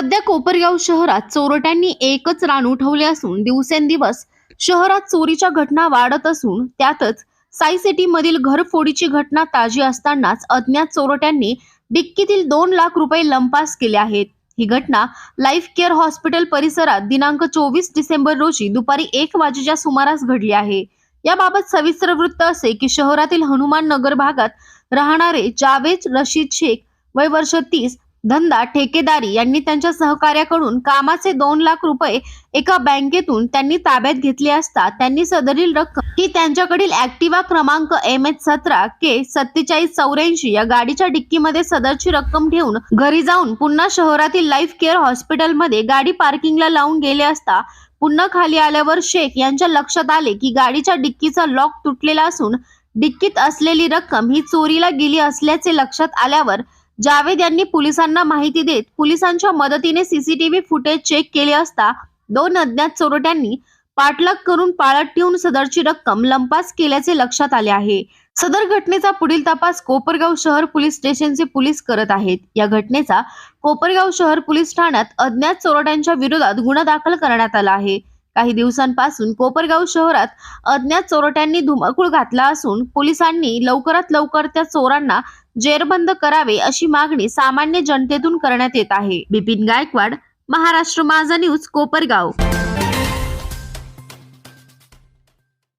सध्या कोपरगाव शहरात चोरट्यांनी एकच रान उठवले असून दिवसेंदिवस शहरात चोरीच्या घटना वाढत असून त्यातच साई सिटी मधील घरफोडीची घटना ताजी असतानाच अज्ञात चोरट्यांनी डिक्कीतील दोन लाख रुपये लंपास केले आहेत. ही घटना लाईफ केअर हॉस्पिटल परिसरात दिनांक चोवीस डिसेंबर रोजी दुपारी एक वाजेच्या सुमारास घडली आहे. याबाबत सविस्तर वृत्त असे की शहरातील हनुमान नगर भागात राहणारे जावेद रशीद शेख वय वर्ष तीस धंदा ठेकेदारी यांनी त्यांच्या सहकार्याकडून कामाचे दोन लाख रुपये एका बँकेतून त्यांनी ताब्यात घेतले असता त्यांनी सदरील रक्कम ही त्यांच्याकडील ऍक्टिवा क्रमांक एम एच सतरा के सत्तेचाळीस चौऱ्याऐंशी या गाडीच्या डिक्कीमध्ये सदरची रक्कम ठेवून घरी जाऊन पुन्हा शहरातील लाईफ केअर हॉस्पिटलमध्ये गाडी पार्किंगला लावून गेले असता पुन्हा खाली आल्यावर शेख यांच्या लक्षात आले की गाडीच्या डिक्कीचा लॉक तुटलेला असून डिक्कीत असलेली रक्कम ही चोरीला गेली असल्याचे लक्षात आल्यावर जावेद यांनी पोलिसांना माहिती देत पोलिसांच्या मदतीने सीसीटीव्ही फुटेज चेक केले असता दोन अज्ञात चोरट्यांनी पाठलाग करून पाळत ठेवून सदरची रक्कम लंपास केल्याचे लक्षात आले आहे. सदर घटनेचा पुढील तपास कोपरगाव शहर पोलीस स्टेशनचे पोलीस करत आहेत. या घटनेचा कोपरगाव शहर पोलीस ठाण्यात अज्ञात चोरट्यांच्या विरोधात गुन्हा दाखल करण्यात आला आहे. काही दिवसांपासून कोपरगाव शहरात अज्ञात चोरट्यांनी धुमाकूळ घातला असून पोलिसांनी लवकरात लवकर त्या चोरांना जेरबंद करावे अशी मागणी सामान्य जनतेतून करण्यात येत आहे. बिपिन गायकवाड महाराष्ट्र माझा न्यूज कोपरगाव.